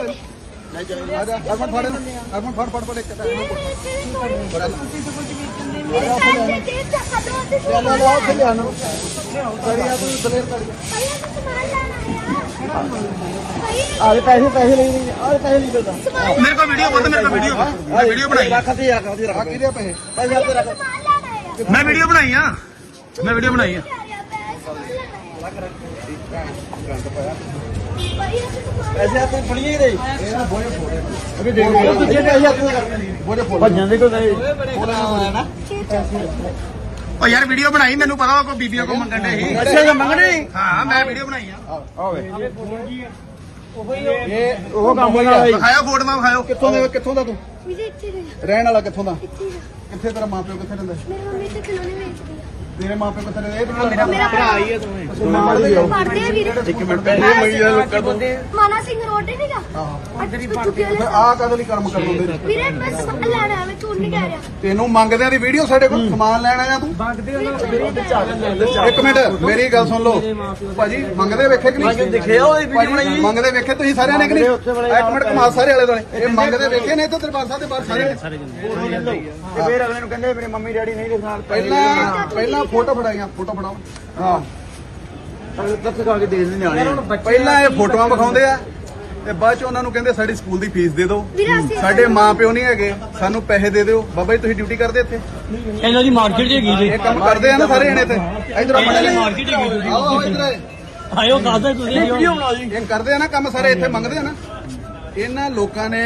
ਆ ਜਾ ਅਰਮਨ ਫੜ ਅਰਮਨ ਫੜ ਫੜ ਫੜ ਇੱਕ ਤਾਂ ਬੜਾ ਚੱਲ ਆ ਜਾ ਉੱਥੇ ਲਿਆ ਨਾ ਕੜੀਆ ਤੂੰ ਦਲੇਰ ਕਰ ਆਲੇ ਪੈਸੇ ਪੈਸੇ ਲਈ ਨਹੀਂ ਆਲੇ ਪੈਸੇ ਨਹੀਂ ਦਿੰਦਾ ਮੇਰੇ ਕੋਲ ਵੀਡੀਓ ਬੰਦ ਮੇਰੇ ਕੋਲ ਵੀਡੀਓ ਮੈਂ ਮੈਂ ਮੈਂ ਫੜੀਏ ਦੇ ਬੋਲੇ ਫੋੜੇ ਅਗੇ ਦੂਜੇ ਬੋਲੇ ਫੋੜੇ ਭੱਜਣ ਦੇ ਕੋਈ ਯਾਰ ਵੀਡੀਓ ਬਣਾਈ? ਮੈਨੂੰ ਪਤਾ ਉਹ ਕੋਈ ਬੀਬੀਆਂ ਕੋ ਮੰਗਣ ਦੇ ਸੀ। ਅੱਛਾ ਜੇ ਮੰਗਣੇ ਹਾਂ ਮੈਂ ਵੀਡੀਓ ਬਣਾਈ ਆ। ਆਵੇ ਇਹ ਉਹ ਕੰਮ ਹੋਇਆ ਵਿਖਾਇਓ ਫੋਟੋਆਂ ਵਿਖਾਇਓ। ਕਿੱਥੋਂ ਦੇ ਕਿੱਥੋਂ ਦਾ ਤੂੰ? ਵੀਰੇ ਇੱਥੇ ਦੇ। ਰਹਿਣ ਵਾਲਾ ਕਿੱਥੋਂ ਦਾ? ਕਿੱਥੇ ਤੇਰਾ ਮਾਪਿਓ ਕਿੱਥੇ ਰਹਿੰਦਾ? ਮੇਰੀ ਮੰਮੀ ਤੇ ਖਿਡੌਣੇ ਵੇਚਦੀ ਆ। ਤੇਰੇ ਮਾਪਿਓ ਕਿੱਥੇ ਰਹਿੰਦੇ ਇਹ ਤਾਂ ਮੇਰਾ ਮੇਰਾ ਭਰਾ ਹੀ ਹੈ ਪੜ੍ਹਦੇ ਹੋ ਪੜਦੇ ਆ ਵੀਰੇ। ਇੱਕ ਮਿੰਟ ਮੰਗੀ ਜਾ ਲੋਕਾਂ ਤੋਂ ਮਾਨਾ ਸਿੰਘ ਰੋਡ ਤੇ ਨਹੀਂਗਾ। ਆਹੋ ਅੱਜ ਤੂੰ ਚੁੱਕੀ ਫਿਰ ਆਹ ਕਦੋਂ ਲਈ ਕਰਮ ਕਰ ਦਿੰਦੇ ਨੇ ਵੀਰੇ ਮੈਂ ਸਮਾਨ ਲੈਣਾ ਹੈ ਮੈਂ ਝੂਠ ਨਹੀਂ ਕਹਿ ਰਿਹਾ। ਤੈਨੂੰ ਮੰਗਦਿਆਂ ਦੀ ਵੀਡੀਓ ਸਾਡੇ ਕੋਲ? ਸਮਾਨ ਲੈਣ ਆਇਆ ਤੂੰ? ਇੱਕ ਮਿੰਟ ਮੇਰੀ ਗੱਲ ਸੁਣ ਲਓ। ਭਾਜੀ ਮੰਗਦੇ ਵੇਖੇ ਕਿ ਨਹੀਂ? ਦਿਖਿਆ ਉਹਦੀ ਵੀਡੀਓ ਭਾਜੀ, ਮੰਗਦੇ ਵੇਖੇ ਤੁਸੀਂ ਸਾਰਿਆਂ ਨੇ ਕਿ ਨਹੀਂ? ਇੱਕ ਮਿੰਟ ਕਮਾਲ ਸਾਰੇ ਵਾਲੇ ਦੋਲੇ ਇਹ ਮੰਗਦੇ ਵੇਖੇ ਨੇ ਇੱਥੇ ਦਰਬਾਰ ਸਾਹਿਬ ਦੇ ਬਾਹਰ ਸਾਰੇ? ਤੇ ਫਿਰ ਅਗਲੇ ਨੂੰ ਕਹਿੰਦੇ ਮੇਰੇ ਮੰਮੀ ਡੈਡੀ ਨਹੀਂ ਦੇ ਨਾਲ ਪਹਿਲਾਂ ਪਹਿਲਾਂ ਫੋਟੋ ਫੜਾਈਆਂ ਫੋਟੋ ਫੜਾਓ। ਹਾਂ। ਤੱਕ ਖਾ ਕੇ ਦੇ ਦਿੰਦੇ ਨਿਆਣੇ ਪਹਿਲਾਂ ਇਹ ਫੋਟੋਆਂ ਵਿਖਾਉਂਦੇ ਆ ਤੇ ਬਾਅਦ ਚ ਉਹਨਾਂ ਨੂੰ ਕਹਿੰਦੇ ਸਾਡੀ ਸਕੂਲ ਦੀ ਫੀਸ ਦੇ ਦਿਓ। ਸਾਡੇ ਮਾਂ ਪਿਓ ਨਹੀਂ ਹੈਗੇ ਸਾਨੂੰ ਪੈਸੇ ਦੇ ਦਿਓ। ਬਾਬਾ ਜੀ ਤੁਸੀਂ ਡਿਊਟੀ ਕਰਦੇ ਇੱਥੇ? ਇਹਨਾਂ ਦੀ ਮਾਰਕੀਟ ਚ ਹੈਗੀ ਜੀ। ਇਹ ਕੰਮ ਕਰਦੇ ਆ ਨਾ ਸਾਰੇ ਜਣੇ ਤੇ ਇਧਰ ਆ ਮੜੇ ਮਾਰਕੀਟ ਹੈਗੀ ਆਓ ਆਓ ਇਧਰ। ਆਇਓ ਕਾਹਦਾ ਤੁਸੀਂ ਵੀਡੀਓ ਬਣਾਓ ਜੀ। ਇਹ ਕਰਦੇ ਆ ਨਾ ਕੰਮ ਸਾਰੇ ਇੱਥੇ ਮੰਗਦੇ ਆ ਨਾ। ਇਹਨਾਂ ਲੋਕਾਂ ਨੇ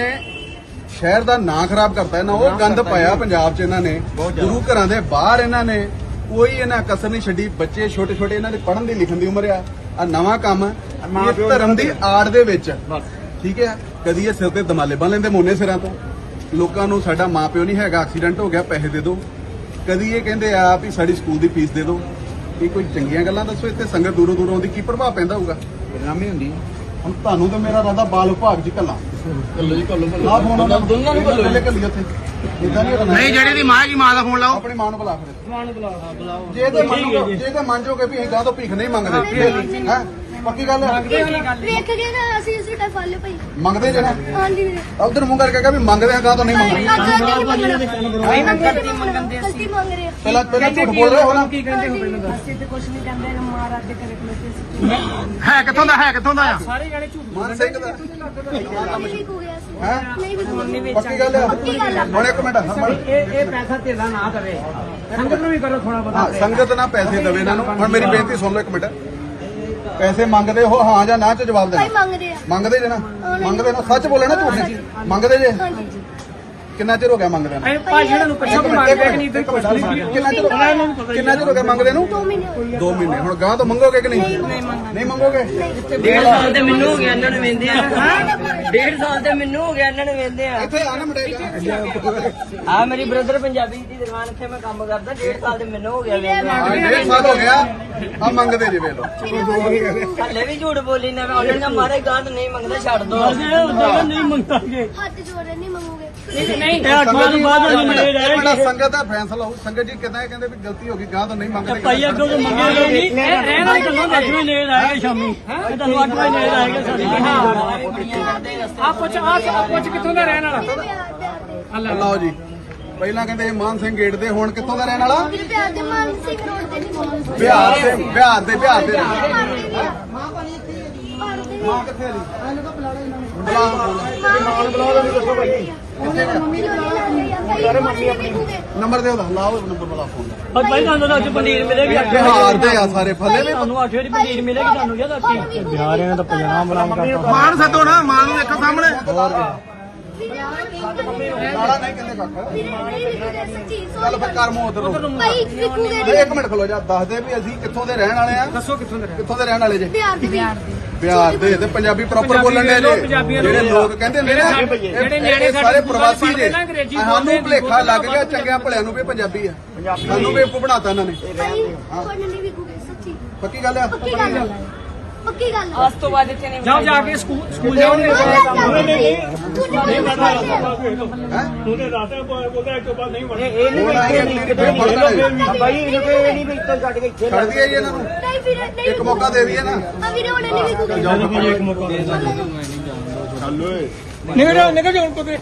ਸ਼ਹਿਰ ਦਾ ਨਾਂ ਖਰਾਬ ਕਰਤਾ। ਇਹਨਾਂ ਉਹ ਗੰਦ ਪਾਇਆ ਪੰਜਾਬ 'ਚ ਇਹਨਾਂ ਨੇ। ਗੁਰੂ ਘਰਾਂ ਦੇ ਬਾਹਰ ਇਹਨਾਂ ਨੇ ਕੋਈ ਇਹਨਾਂ ਕਸਰ ਨਹੀਂ ਛੱਡੀ ਬੱਚੇ ਛੋਟੇ ਛੋਟੇ ਇਹਨਾਂ ਦੇ ਪੜ੍ਹਨ ਦੀ ਲਿਖਣ ਦੀ ਉਮਰ ਆ। ਆ ਨਵਾਂ ਕੰਮ ਇਹ ਧਰਮ ਦੀ ਆੜ ਦੇ ਵਿੱਚ। ਠੀਕ ਹੈ? ਕਦੀ ਇਹ ਸਿਰ ਤੇ ਦਮਾਲੇ ਬੰਨ ਲੈਂਦੇ ਮੋਨੇ ਸਿਰਾਂ ਤੋਂ। ਲੋਕਾਂ ਨੂੰ ਸਾਡਾ ਮਾਪਿਓ ਨਹੀਂ ਹੈਗਾ ਐਕਸੀਡੈਂਟ ਹੋ ਗਿਆ ਪੈਸੇ ਦੇ ਦਿਓ ਕਦੀ ਇਹ ਕਹਿੰਦੇ ਆ ਵੀ ਸਾਡੀ ਸਕੂਲ ਦੀ ਫੀਸ ਦੇ ਦਿਓ ਇਹ ਕੋਈ ਚੰਗੀਆਂ ਗੱਲਾਂ ਦੱਸੋ ਇੱਥੇ ਸੰਗਤ ਦੂਰੋਂ ਦੂਰੋਂ ਦੀ ਕੀ ਪ੍ਰਭਾਵ ਪੈਂਦਾ ਹੋਊਗਾ? ਬਦਨਾਮੀ ਹੁੰਦੀ ਹੁਣ ਤੁਹਾਨੂੰ ਤਾਂ ਮੇਰਾ ਰਾਦਾ ਬਾਲ ਵਿਭਾਗ ਚ ਕੱਲਾ ਕੱਲੋ ਜੀ ਕੱਲੋ ਆ ਫੋਨ ਦੋਨਾਂ ਨੂੰ ਕੱਲੋ ਪਹਿਲੇ ਕੱਲੀ ਉੱਥੇ। ਇਦਾਂ ਨਹੀਂ ਕਰਨਾ। ਨਹੀਂ ਜਿਹੜੇ ਦੀ ਮਾਂ ਦੀ ਮਾਂ ਦਾ ਫੋਨ ਲਾਓ। ਆਪਣੀ ਮਾਂ ਨੂੰ ਬੁਲਾ ਫਿਰ। ਮਾਂ ਨੂੰ ਬੁਲਾ ਜੇ ਤੇ ਮੰਨੋਗੇ ਜੇ। ਤੇ ਮੰਨ ਜਾਓਗੇ ਵੀ ਅਸੀਂ ਗਾਂ ਤੋਂ ਭੀਖ ਨਹੀਂ ਮੰਗਦੇ। ਹੈ? ਪੱਕੀ ਗੱਲ ਹੈ? ਵੇਖ ਕੇ ਨਾ ਅਸੀਂ ਅਸੀਂ ਤਾਂ ਫੜ ਲਿਓ ਭਾਈ। ਮੰਗਦੇ ਜੇ ਨਾ ਹਾਂਜੀ ਵੀਰੇ। ਉਧਰ ਮੂੰਹ ਕਰਕੇ ਕਹਾਂ ਵੀ ਮੰਗਦੇ ਆ ਗਾਂ ਤੋਂ ਨਹੀਂ ਮੰਗਦੇ? ਨਹੀਂ ਮੰਗਦੇ। ਮੰਗਦੇ ਅਸੀਂ। ਮੰਗ ਰਹੇ ਪਹਿਲਾਂ ਪਹਿਲਾਂ ਝੂਠ ਬੋਲ ਰਹੇ ਹੋ ਨਾ ਅਸੀਂ ਤੇ ਕੁਝ ਨਹੀਂ ਕਹਿੰਦੇ ਮਹਾਰਾਜ ਦੇ ਘਰੇ ਖਲੋਤੇ ਸੀ ਹੈ ਕਿੱਥੋਂ ਦਾ ਹੈ ਕਿੱਥੋਂ ਦਾ ਆ? ਮਾਨ ਸਿੰਘ ਦਾ। ਨਹੀਂ ਵੀ ਹੋ ਗਿਆ ਸੀ। ਹੈ? ਨਹੀਂ ਵੀ ਪੱਕੀ ਗੱਲ ਹੈ ਪੱਕੀ ਗੱਲ ਆ। ਹੁਣ ਇੱਕ ਮਿੰਟ ਹਾਂ, ਇਹ ਇਹ ਪੈਸਾ ਢਿੱਲਾ ਨਾ ਕਰੇ ਸੰਗਤ ਨੂੰ ਵੀ ਕਰੋ ਥੋੜਾ ਹਾਂ ਸੰਗਤ ਨਾ ਪੈਸੇ ਦੇਵੇ ਇਹਨਾਂ ਨੂੰ। ਹੁਣ ਮੇਰੀ ਬੇਨਤੀ ਸੁਣ ਲਓ ਇੱਕ ਮਿੰਟ। ਪੈਸੇ ਮੰਗਦੇ ਹੋ ਹਾਂ ਜਾਂ ਨਾ ਚ ਜਵਾਬ ਭਾਈ ਦੇਣਾ ਮੰਗਦੇ ਆ। ਮੰਗਦੇ ਜੇ ਨਾ? ਮੰਗਦੇ ਨਾ ਸੱਚ ਬੋਲੇ ਨਾ ਝੂਠ ਨਹੀਂ। ਮੰਗਦੇ ਜੇ? ਹਾਂਜੀ। ਕਿੰਨਾ ਚਿਰ ਹੋ ਗਿਆ ਮੰਗਦੇ ਨੂੰ? ਭਾਜੀ ਇਹਨਾਂ ਨੂੰ ਪੁੱਛੋ ਕਿ ਮੰਗਦੇ ਕਿ ਨਹੀਂ ਤੇ ਕਿੰਨਾ ਚਿਰ ਹੋ ਗਿਆ ਕਿੰਨਾ ਚਿਰ ਹੋ ਗਿਆ ਮੰਗਦੇ ਨੂੰ? ਦੋ ਮਹੀਨੇ ਹੋ ਗਏ। 2 ਮਹੀਨੇ। ਹੁਣ ਗਾਂ ਤੋਂ ਮੰਗੋਗੇ ਕਿ ਨਹੀਂ? ਨਹੀਂ ਮੰਗੋਗੇ। ਡੇਢ ਸਾਲ ਤੇ ਮੈਨੂੰ ਹੋ ਗਿਆ ਇਹਨਾਂ ਨੂੰ ਵੇਂਦੇ ਆ ਡੇਢ ਸਾਲ ਤੇ ਮੈਨੂੰ ਹੋ ਗਿਆ ਇਹਨਾਂ ਨੂੰ ਵੇਂਦੇ ਆ ਇੱਥੇ ਆ ਨਾ ਮੜੇਗਾ ਆ ਮੇਰੀ ਬ੍ਰਦਰ ਪੰਜਾਬੀ ਦੀ ਦੁਕਾਨ ਇੱਥੇ ਮੈਂ ਕੰਮ ਕਰਦਾ। ਡੇਢ ਸਾਲ ਤੇ ਮੈਨੂੰ ਹੋ ਗਿਆ ਵੇਂਦੇ ਆ ਹਾਂ ਡੇਢ ਸਾਲ ਹੋ ਗਿਆ। ਆ ਮੰਗਦੇ ਜੇ ਵੇਖ ਲਓ। ਹੱਲੇ ਵੀ ਝੂਠ ਬੋਲੀ ਨਾ ਮੈਂ। ਉਹਨਾਂ ਨੇ ਮਾਰੇ ਗਾਂ ਨਹੀਂ ਮੰਗਦਾ ਛੱਡ ਦੋ। ਨਹੀਂ ਮੰਗਾਂਗੇ। ਹੱਥ ਜੋੜ ਨਹੀਂ ਮੰਗੋਗੇ ਨਹੀਂ ਤੋਂ ਸੰਗਤ ਫੈਸਲਾ ਹੋਊ ਸੰਗਤ ਜੀ ਕਿਦਾਂ ਕਹਿੰਦੇ ਵੀ ਗਲਤੀ ਹੋ ਗਈ ਗਾਂ ਤੋਂ ਨਹੀਂ ਮੰਗਦੇ ਭਾਈ ਅੱਗੋਂ ਤੋਂ ਮੰਗੇ ਨਹੀਂ ਰਹਿਣ ਵਾਲੇ ਤੁਹਾਨੂੰ ਦਸਵੇਂ ਨੇੜ ਆਏਗਾ ਸ਼ਾਮੀ ਇਹ ਤੁਹਾਨੂੰ ਅੱਠਵੇਂ ਨੇੜ ਆਏਗਾ ਸਾਡੀ ਆ ਪੁੱਛ ਆ ਪੁੱਛ ਕਿੱਥੋਂ ਦਾ ਰਹਿਣ ਵਾਲਾ ਪਿਆਰ ਦੇ ਲਓ ਜੀ ਪਹਿਲਾਂ ਕਹਿੰਦੇ ਮਾਨ ਸਿੰਘ ਗੇਟ ਦੇ ਹੁਣ ਕਿੱਥੋਂ ਦਾ ਰਹਿਣ ਵਾਲਾ ਪਿਆਰ ਦੇ ਮਾਨ ਸਿੰਘ ਰੋਡ ਤੇ ਨਹੀਂ ਮੰਗਦੇ ਬਿਹਾਰ ਦੇ ਬਿਹਾਰ ਦੇ ਬਿਹਾਰ ਦੇ ਮਾਂ ਕਿੱਥੇ ਦੀ ਬੁਲਾ ਮਾਂ ਨੂੰ ਬੁਲਾ ਦੇ ਦੱਸੋ ਭਾਈ ਨੰਬਰ ਦੇ ਉਹਦਾ ਲਾਓ ਨੰਬਰ ਬੁਲਾ ਫੋਨ। ਦਾ ਪਰ ਭਾਈ ਤੁਹਾਨੂੰ ਅੱਜ ਪਨੀਰ ਮਿਲੇਗੀ ਅੱਠ ਬਿਹਾਰ ਦੇ ਆ ਸਾਰੇ ਫੱਲੇ ਵੀ ਤੁਹਾਨੂੰ ਅੱਠ ਵਜੇ ਪਨੀਰ ਮਿਲੇਗੀ ਤੁਹਾਨੂੰ ਕਿਹਦਾ ਕੀ ਬਿਹਾਰ ਇਹਨਾਂ ਦਾ ਪੰਜਾਬ ਬਰਾਮ ਕਰਤਾ। ਮਾਂ ਨੂੰ ਸੱਦੋ ਨਾ ਮਾਂ ਨੂੰ ਦੇਖੋ ਸਾਹਮਣੇ। ਨਾਲਾ ਨਹੀਂ ਕਹਿੰਦੇ ਕੱਖ। ਚੱਲ ਫਿਰ ਕਰ ਉਧਰ ਇੱਕ ਮਿੰਟ ਖਲੋ ਜਾ ਦੱਸ ਦੇ ਵੀ ਅਸੀਂ ਕਿੱਥੋਂ ਦੇ ਰਹਿਣ ਵਾਲੇ ਆ। ਦੱਸੋ ਕਿੱਥੋਂ ਦੇ ਕਿੱਥੋਂ ਦੇ ਰਹਿਣ ਵਾਲੇ ਜੇ? ਦੇ ਪਿਆਰ ਬਿਹਾਰ ਦੇ ਤੇ ਪੰਜਾਬੀ ਪ੍ਰੋਪਰ ਬੋਲਣ ਦੇ ਜੇ। ਜਿਹੜੇ ਲੋਕ ਕਹਿੰਦੇ ਨੇ ਨਾ ਜਿਹੜੇ ਨਿਆਣੇ ਸਾਰੇ ਪ੍ਰਵਾਸੀ ਜੇ। ਸਾਨੂੰ ਭੁਲੇਖਾ ਲੱਗ ਗਿਆ ਚੰਗਿਆਂ ਭਲਿਆਂ ਨੂੰ ਵੀ ਪੰਜਾਬੀ ਆ। ਸਾਨੂੰ ਵੀ ਬਣਾਤਾ ਇਹਨਾਂ ਨੇ। ਪੱਕੀ ਗੱਲ ਆ। ਪੱਕੀ ਗੱਲ ਆ। ਉਸ ਤੋਂ ਬਾਅਦ ਇੱਥੇ ਨਹੀਂ ਜਾਓ ਜਾ ਕੇ ਸਕੂਲ ਸਕੂਲ ਜਾਓ ਹੈ। ਉਹਦੇ ਰਾਤਾਂ ਬੋਲਦਾ ਇੱਕ ਬਾਅਦ ਨਹੀਂ ਇਹ ਨਹੀਂ ਹੁਣ ਆਏ ਨਹੀਂ ਕਿਤੇ ਭਾਈ ਇਹਨੂੰ ਕੋਈ ਨਹੀਂ ਵੀ ਇੱਥੋਂ ਛੱਡ ਕੇ ਇੱਥੇ ਛੱਡ ਦਈਏ ਜੀ ਇਹਨਾਂ ਨੂੰ। ਨਹੀਂ ਵੀਰੇ ਨਹੀਂ ਇੱਕ ਮੌਕਾ ਦੇ ਦਈਏ ਨਾ। ਆ ਵੀਰੇ ਉਹਨੇ ਨਹੀਂ ਵਿਕੂਗੇ ਇੱਕ ਮੌਕਾ ਨਿਕਲ ਜਾ ਨਿਕਲ ਜਾ ਹੁਣ ਕੋਤੇ